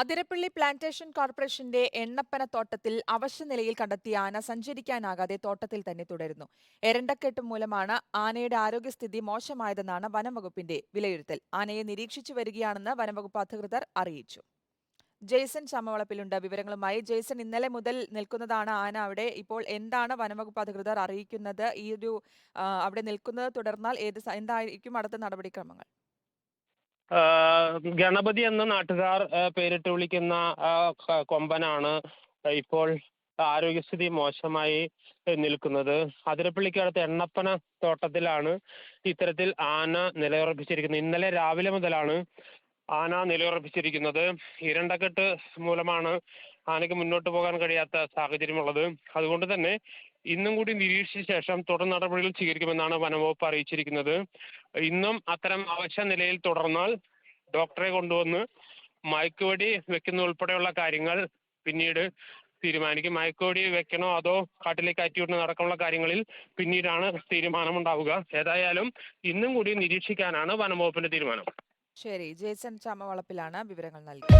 Athirappilly plantation കോർപ്പറേഷന്റെ എണ്ണപ്പന തോട്ടത്തിൽ അവശനിലയിൽ കണ്ടെത്തിയ ആന സഞ്ചരിക്കാനാകാതെ തോട്ടത്തിൽ തന്നെ തുടരുന്നു. എരണ്ടക്കെട്ട് മൂലമാണ് ആനയുടെ ആരോഗ്യസ്ഥിതി മോശമായതെന്നാണ് വനംവകുപ്പിന്റെ വിലയിരുത്തൽ. ആനയെ നിരീക്ഷിച്ചു വരികയാണെന്ന് വനംവകുപ്പ് അധികൃതർ അറിയിച്ചു. ജെയ്സൺ ചമവളപ്പിലുണ്ട് വിവരങ്ങളുമായി ജെയ്സൺ ഇന്നലെ മുതൽ നിൽക്കുന്നതാണ് ആന അവിടെ. ഇപ്പോൾ എന്താണ് വനംവകുപ്പ് അധികൃതർ അറിയിക്കുന്നത്? ഈ ഒരു അവിടെ നിൽക്കുന്നത് തുടർന്നാൽ ഏത് എന്തായിരിക്കും അടുത്ത നടപടിക്രമങ്ങൾ? ഗണപതി എന്ന നാട്ടുകാർ പേരിട്ട് വിളിക്കുന്ന കൊമ്പനാണ് ഇപ്പോൾ ആരോഗ്യസ്ഥിതി മോശമായി നിൽക്കുന്നത്. അതിരപ്പള്ളിക്കടുത്ത് എണ്ണപ്പന തോട്ടത്തിലാണ് ഇത്തരത്തിൽ ആന നിലയുറപ്പിച്ചിരിക്കുന്നത്. ഇന്നലെ രാവിലെ മുതലാണ് ആന നിലയുറപ്പിച്ചിരിക്കുന്നത്. ഇരണ്ടക്കെട്ട് മൂലമാണ് ആനയ്ക്ക് മുന്നോട്ട് പോകാൻ കഴിയാത്ത സാഹചര്യമുള്ളത്. അതുകൊണ്ട് തന്നെ ഇന്നും കൂടി നിരീക്ഷിച്ച ശേഷം തുടർ നടപടികൾ സ്വീകരിക്കുമെന്നാണ് വനംവകുപ്പ് അറിയിച്ചിരിക്കുന്നത്. ഇന്നും അത്തരം അവശ്യ നിലയിൽ തുടർന്നാൽ ഡോക്ടറെ കൊണ്ടുവന്ന് മയക്കുവെടി വെക്കുന്ന ഉൾപ്പെടെയുള്ള കാര്യങ്ങൾ പിന്നീട് തീരുമാനിക്കും. മയക്കുവെടി വെക്കണോ അതോ കാട്ടിലേക്ക് അറ്റിവിടണോ അടക്കമുള്ള കാര്യങ്ങളിൽ പിന്നീടാണ് തീരുമാനമുണ്ടാവുക. ഏതായാലും ഇന്നും കൂടി നിരീക്ഷിക്കാനാണ് വനംവകുപ്പിന്റെ തീരുമാനം. ശരി ജെയ്സൺ ചാമവളപ്പിലാണ് വിവരങ്ങൾ നൽകിയത്.